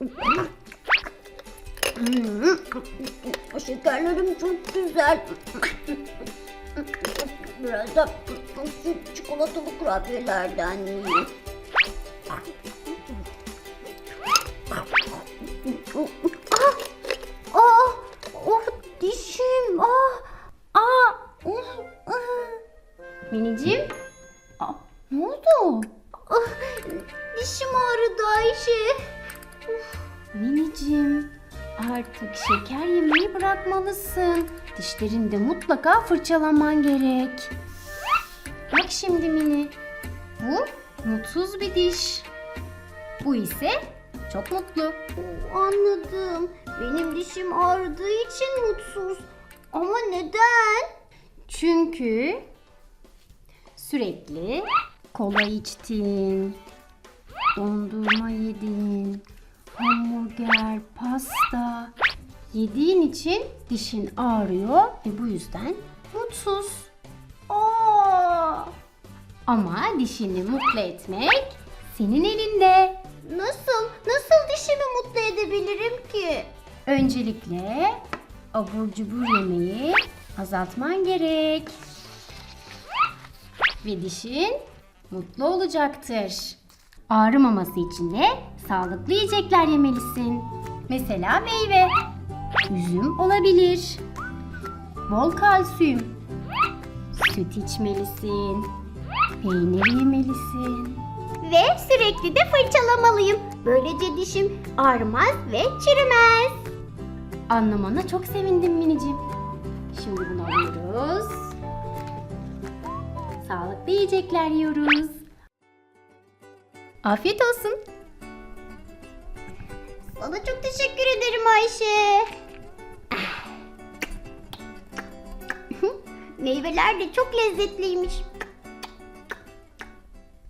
Hmm. Şekerlerim çok güzel. Biraz da süt çikolatalı kurabiyelerden yiyeyim. Ah, ah, oh dişim, ah. Ah, ah, ah. Minicim, ah, ne oldu? Ah, dişim ağrıdı Ayşe. Minicim. Artık şeker yemeyi bırakmalısın. Dişlerini de mutlaka fırçalaman gerek. Bak şimdi Mini. Bu mutsuz bir diş. Bu ise çok mutlu. Anladım. Benim dişim ağrıdığı için mutsuz. Ama neden? Çünkü sürekli kola içtin, dondurma yedin, hamburger, pasta yediğin için dişin ağrıyor ve bu yüzden mutsuz. Aa, Ama dişini mutlu etmek senin elinde. nasıl? Nasıl dişimi mutlu edebilirim ki? Öncelikle abur cubur yemeyi azaltman gerek. Ve dişin mutlu olacaktır. Ağrımaması için de sağlıklı yiyecekler yemelisin. Mesela meyve. Üzüm olabilir. Bol kalsiyum. Süt içmelisin. Peynir yemelisin. Ve sürekli de fırçalamalıyım. Böylece dişim ağrımaz ve çürümez. Anlamana çok sevindim minicim. Şimdi bunu alıyoruz. Sağlıklı yiyecekler yiyoruz. Afiyet olsun. Sana çok teşekkür ederim Ayşe. Meyveler de çok lezzetliymiş.